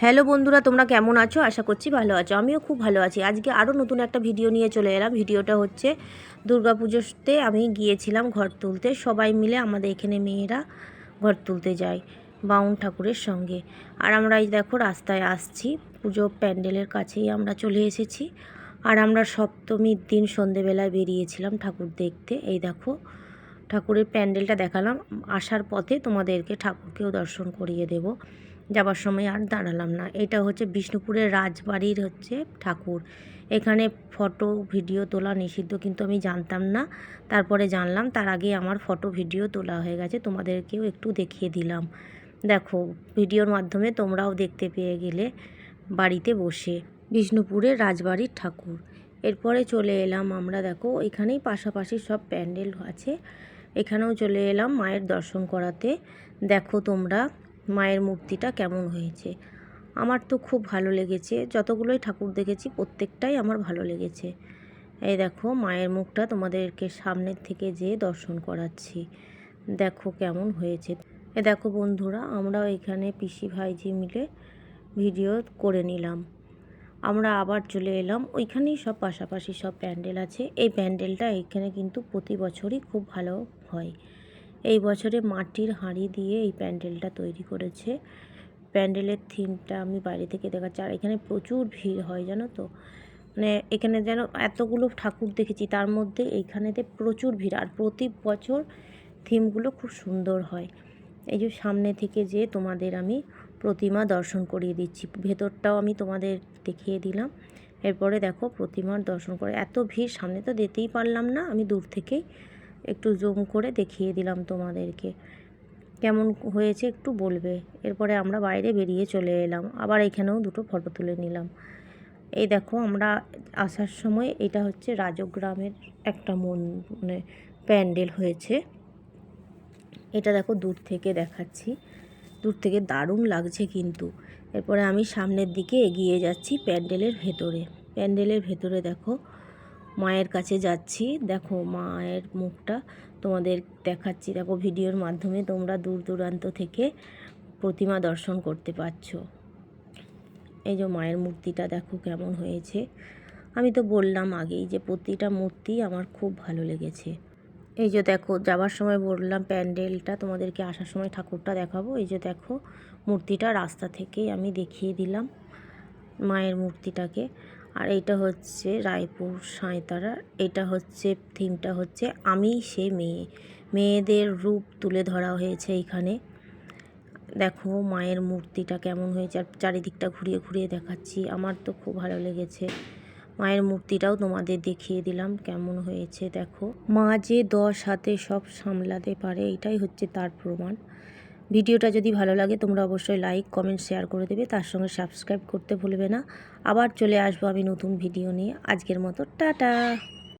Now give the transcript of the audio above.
Hello বন্ধুরা, তোমরা কেমন আছো? আশা করছি ভালো আছো। আমিও খুব ভালো আছি। আজকে আরও নতুন একটা ভিডিও নিয়ে চলে এলাম। ভিডিওটা হচ্ছে দুর্গাপুজোতে আমি গিয়েছিলাম ঘর তুলতে। সবাই মিলে আমাদের এখানে মেয়েরা ঘর তুলতে যায় বাউন ঠাকুরের সঙ্গে। আর আমরা এই দেখো রাস্তায় আসছি। পুজো প্যান্ডেলের কাছেই আমরা চলে এসেছি। আর আমরা সপ্তমীর দিন সন্ধেবেলায় বেরিয়েছিলাম ঠাকুর দেখতে। এই দেখো, ঠাকুরের প্যান্ডেলটা দেখালাম। আসার পথে তোমাদেরকে ঠাকুরকেও দর্শন করিয়ে দেব। যাবার সময় আর দাঁড়ালাম না। এটা হচ্ছে বিষ্ণুপুরের রাজবাড়ির হচ্ছে ঠাকুর। এখানে ফটো, ভিডিও তোলা নিষিদ্ধ কিন্তু আমি জানতাম না। তারপরে জানলাম, তার আগে আমার ফটো, ভিডিও তোলা হয়ে গেছে, তোমাদেরকেও একটু দেখিয়ে দিলাম। দেখো, ভিডিওর মাধ্যমে তোমরাও দেখতে পেয়ে গেলে বাড়িতে বসে। বিষ্ণুপুরের রাজবাড়ির ঠাকুর। এরপরে চলে এলাম আমরা, দেখো, এখানেই পাশাপাশি সব প্যান্ডেল আছে। এখানেও চলে এলাম মায়ের দর্শন করাতে। দেখো তোমরা মায়ের মূর্তিটা কেমন হয়েছে? আমার তো খুব ভালো লেগেছে। যতগুলোই ঠাকুর দেখেছি, প্রত্যেকটাই আমার ভালো লেগেছে। এই দেখো, মায়ের মুখটা তোমাদেরকে সামনের থেকে যেয়ে দর্শন করাচ্ছি। দেখো কেমন হয়েছে। এ দেখো বন্ধুরা আমরা এখানে পিসি ভাইজি মিলে ভিডিও করে নিলাম। আমরা আবার চলে এলাম। ওইখানেই সব পাশাপাশি সব প্যান্ডেল আছে। এই প্যান্ডেলটা এখানে কিন্তু প্রতি বছরই খুব ভালো হয়। এই বছরে মাটির হাঁড়ি দিয়ে এই প্যান্ডেলটা তৈরি করেছে। প্যান্ডেলের থিমটা আমি বাইরে থেকে দেখাচ্ছি। আর এখানে প্রচুর ভিড় হয়, জানো তো? মানে এখানে যেন এতগুলো ঠাকুর দেখেছি, তার মধ্যে এইখানেতে প্রচুর ভিড়। আর প্রতি বছর থিমগুলো খুব সুন্দর হয়। এই যে সামনে থেকে যে তোমাদের আমি প্রতিমা দর্শন করিয়ে দিচ্ছি। ভেতরটাও আমি তোমাদের দেখিয়ে দিলাম। এরপরে দেখো প্রতিমার দর্শন করে। এত ভিড়, সামনে তো যেতেই পারলাম না আমি দূর থেকেই। একটু জুম করে দেখিয়ে দিলাম তোমাদেরকে। কেমন হয়েছে একটু বলবে। এরপরে আমরা বাইরে বেরিয়ে চলে এলাম। আবার এখানেও দুটো ফটো তুলে নিলাম। এই দেখো, আমরা আসার সময় এটা হচ্ছে রাজগ্রামের একটা মন মানে প্যান্ডেল হয়েছে। এটা দেখো দূর থেকে দেখাচ্ছি। দূর থেকে দারুণ লাগছে কিন্তু। এরপরে আমি সামনের দিকে এগিয়ে যাচ্ছি প্যান্ডেলের ভেতরে। প্যান্ডেলের ভেতরে দেখো মায়ের কাছে যাচ্ছি। দেখো মায়ের মুখটা তোমাদের দেখাচ্ছি। দেখো ভিডিওর মাধ্যমে তোমরা দূর দূরান্ত থেকে প্রতিমা দর্শন করতে পারছ। এই যে মায়ের মূর্তিটা দেখো কেমন হয়েছে। আমি তো বললাম আগেই যে প্রতিটা মূর্তি আমার খুব ভালো লেগেছে। এই যে দেখো, যাবার সময় বললাম প্যান্ডেলটা, তোমাদেরকে আসার সময় ঠাকুরটা দেখাবো। এই যে দেখো, মূর্তিটা রাস্তা থেকেই আমি দেখিয়ে দিলাম মায়ের মূর্তিটাকে। আর এটা হচ্ছে রায়পুর সাঁইতারা। এটা হচ্ছে, থিমটা হচ্ছে, আমি সে মেয়ে। মেয়েদের রূপ তুলে ধরা হয়েছে এখানে। দেখো মায়ের মূর্তিটা কেমন হয়েছে। আর চারিদিকটা ঘুরিয়ে ঘুরিয়ে দেখাচ্ছি। আমার তো খুব ভালো লেগেছে। মায়ের মূর্তিটাও তোমাদের দেখিয়ে দিলাম কেমন হয়েছে। দেখো মা যে দশ হাতে সব সামলাতে পারে, এটাই হচ্ছে তার প্রমাণ। ভিডিওটা যদি ভালো লাগে, তোমরা অবশ্যই লাইক কমেন্ট শেয়ার করে দেবে। তার সঙ্গে সাবস্ক্রাইব করতে ভুলবে না। আবার চলে আসব আমি নতুন ভিডিও নিয়ে। আজকের মতো, টাটা!